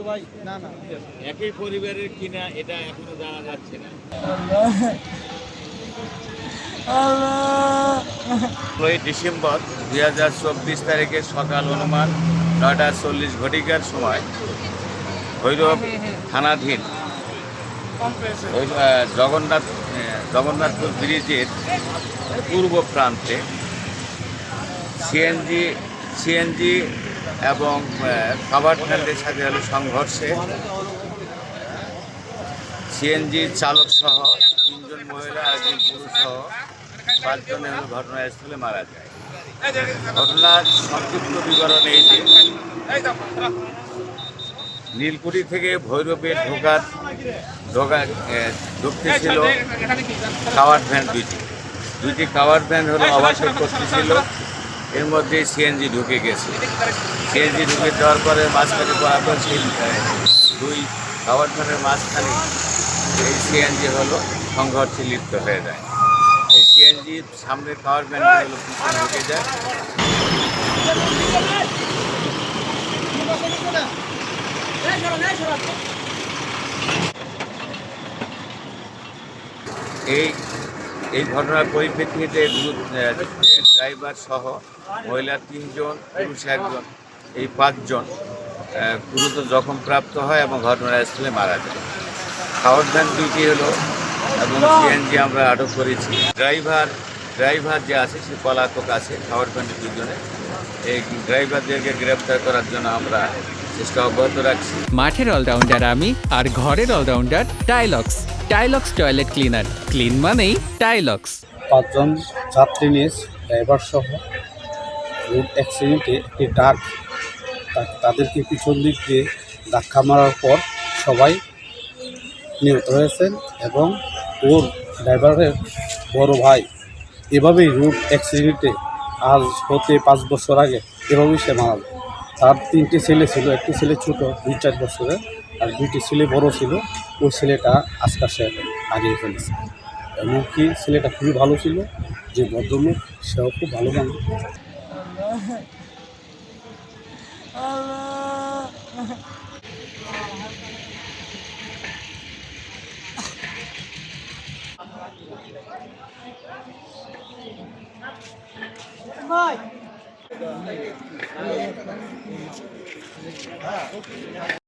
তো ভাই না না। একই পরিবারের কিনা এটা এখনও জানা যাচ্ছে না। ষোলোই ডিসেম্বর দুই হাজার চব্বিশ তারিখে সকাল অনুমান নয়টা চল্লিশ ঘটিকার সময় ভৈরব থানাধীন জগন্নাথ জগন্নাথপুর ব্রিজের পূর্ব প্রান্তে সিএনজি সিএনজি এবং ট্যান্ডের সাথে হলো সংঘর্ষে সিএনজি চালক সহ তিনজন মহিলা একজন পুরুষ সহ পাঁচজনে হলো ঘটনাস্থলে মারা যায়। ঘটনার সংক্ষিপ্ত বিবরণ এই যে নীলকুঠি থেকে ভৈরবে ঢোকার ঢোকা আহ, ঢুকতে ছিল কাওয়ার ভ্যান দুইটি। দুইটি কাওয়ার ভ্যান হলো অবশ্যই করতেছিল এর মধ্যে সিএনজি ঢুকে গেছে। সিএনজি ঢুকে যাওয়ার পরে মাঝখানে বরাবর সেই দুই ভ্যানের মাঝখানে এই সিএনজি হলো, সংঘর্ষে লিপ্ত হয়ে যায়। এই সিএনজি সামনের কাওয়ার ভ্যানটা হলো পিছনে ঢুকে যায়। এই এই ঘটনার পরিপ্রেক্ষিতে ড্রাইভার সহ মহিলা তিনজন, পুরুষ একজন, এই পাঁচজন গুরুতর জখম প্রাপ্ত হয় এবং ঘটনাস্থলে মারা যায়। খাওয়ার ভ্যান দুইটি হলো, এবং সিএনজি আমরা আটক করেছি। ড্রাইভার ড্রাইভার যে আছে, সে পলাতক আছে খাওয়ার ভ্যানের দুজনে এই ড্রাইভারদেরকে গ্রেপ্তার করার জন্য আমরা চেষ্টা অব্যাহত রাখছি। মাঠের অলরাউন্ডার আমি আর ঘরের allrounder Tilex Tilex toilet cleaner. Clean মানেই টাইলক্স পাঁচজন যাত্রী নিয়ে ড্রাইভার সহ রোড অ্যাক্সিডেন্টে একটি তা- তাদেরকে পিছন দিক দিয়ে ধাক্কা মারার পর সবাই নিহত হয়েছেন এবং ওর ড্রাইভারের বড় ভাই। এভাবেই রোড অ্যাক্সিডেন্টে আজ হতে পাঁচ বছর আগে এভাবেই সে মারা তার তিনটি ছেলে ছিল, একটি ছেলে ছোট, দুই চার বছরের। আর দুইটি ছেলে বড় ছিল, ওই ছেলেটা আজকে সে হারিয়ে ফেলেছে। এমনকি ছেলেটা খুবই ভালো ছিল, যে ভদ্রলোক, সেও খুব ভালো মানুষ। ও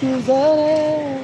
তুই জানে।